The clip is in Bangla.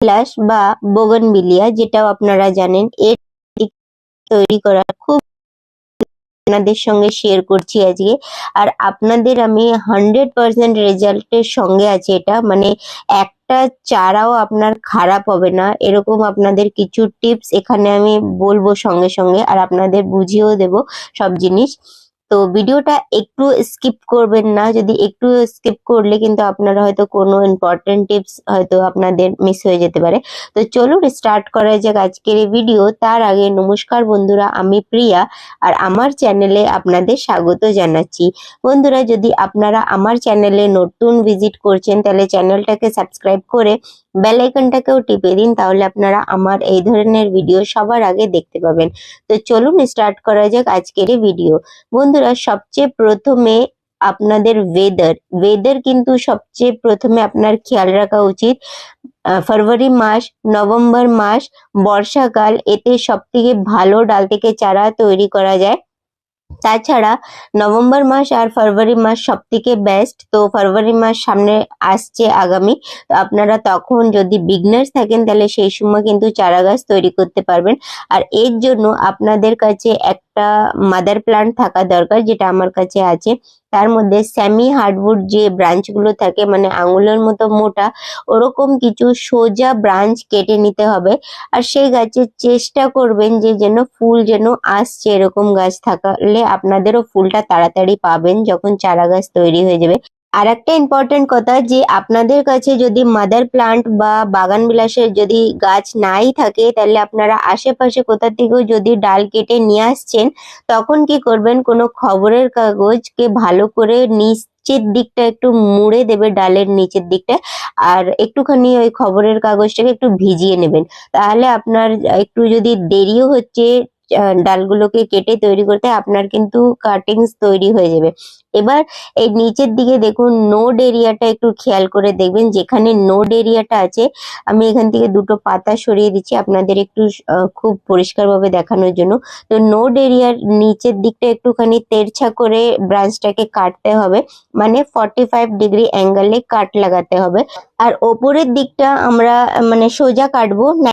বিলাস বা বোগনবিলিয়া যেটাও আপনারা জানেন, এর তৈরি করা খুব আপনাদের সঙ্গে শেয়ার করছি আজকে। আর আপনাদের আমি হান্ড্রেড পার্সেন্ট রেজাল্টের সঙ্গে আছে এটা মানে একটা চারাও আপনার খারাপ হবে না। এরকম আপনাদের কিছু টিপস এখানে আমি বলব সঙ্গে সঙ্গে, আর আপনাদের বুঝিয়েও দেব সব জিনিস। তো ভিডিওটা একটু স্কিপ করবেন না। যদি একটু স্কিপ করলে কিন্তু আপনারা হয়তো কোনো ইম্পর্টেন্ট টিপস হয়তো আপনাদের মিস হয়ে যেতে পারে। তো চলুন স্টার্ট করা যাক আজকের এই ভিডিও তার আগে নমস্কার বন্ধুরা, আমি প্রিয়া আর আমার চ্যানেলে আপনাদের স্বাগত জানাচ্ছি। বন্ধুরা, যদি আপনারা আমার চ্যানেলে নতুন ভিজিট করছেন, তাহলে চ্যানেলটাকে সাবস্ক্রাইব করে বেল আইকনটাকেও টিপে দিন, তাহলে আপনারা আমার এই ধরনের ভিডিও সবার আগে দেখতে পাবেন। তো চলুন স্টার্ট করা যাক আজকের ভিডিও বন্ধুরা, সবচেয়ে প্রথমে আপনাদের ওয়েদার ওয়েদার কিন্তু সবচেয়ে প্রথমে আপনার খেয়াল রাখা উচিত। ফেব্রুয়ারি মাস, নভেম্বর মাস, বর্ষাকাল, এতে সব থেকে ভালো ডাল থেকে চারা তৈরি করা যায়। তাছাড়া নভেম্বর মাস আর ফেব্রুয়ারি মাস সব থেকে বেস্ট তো ফেব্রুয়ারি মাস সামনে আসছে আগামী। তো আপনারা তখন যদি বিগনার্স থাকেন, তাহলে সেই সময় কিন্তু চারা গাছ তৈরি করতে পারবেন। আর এর জন্য আপনাদের কাছে একটা মাদার প্লান্ট থাকা দরকার যেটা আমার কাছে আছে। তার মধ্যে স্যামি হার্ডউড যে ব্রাঞ্চগুলো থাকে মানে আঙুলের মতো মোটা, ওরকম কিছু সোজা ব্রাঞ্চ কেটে নিতে হবে। আর সেই গাছের চেষ্টা করবেন যে যেন ফুল যেন আসছে এরকম গাছ থাকলে আপনাদেরও ফুলটা তাড়াতাড়ি পাবেন যখন চারা গাছ তৈরি হয়ে যাবে। আর একটা ইম্পর্টেন্ট কথা যে আপনাদের কাছে যদি মাদার প্লান্ট বা বাগান বিলাসের যদি গাছ নাই থাকে, তাহলে আপনারা আশেপাশে কোথা থেকেও যদি ডাল কেটে নিয়ে আসছেন, তখন কি করবেন? কোনো খবরের কাগজকে ভালো করে নিচের দিকটা একটু মুড়ে দেবে ডালের নিচের দিকটা, আর একটুখানি ওই খবরের কাগজটাকে একটু ভিজিয়ে নেবেন। তাহলে আপনার একটু যদি দেরিও হচ্ছে ডালগুলোকে কেটে তৈরি করতে আপনার কিন্তু কাটিংস তৈরি হয়ে যাবে। এবার এই নিচের দিকে দেখুন নোড এরিয়াটা একটু খেয়াল করে দেখবেন। যেখানে নোড এরিয়াটা আছে, আমি এখান থেকে দুটো পাতা সরিয়ে দিচ্ছি আপনাদের একটু খুব পরিষ্কারভাবে দেখানোর জন্য। তো নোড এরিয়ার নিচের দিকটা একটুখানি তেরছা করে ব্রাঞ্চটাকে কাটতে হবে। মানে ফর্টি ফাইভ ডিগ্রি অ্যাঙ্গেলে কাট লাগাতে হবে। আর ওপরের দিকটা আমরা মানে সোজা কাটবো।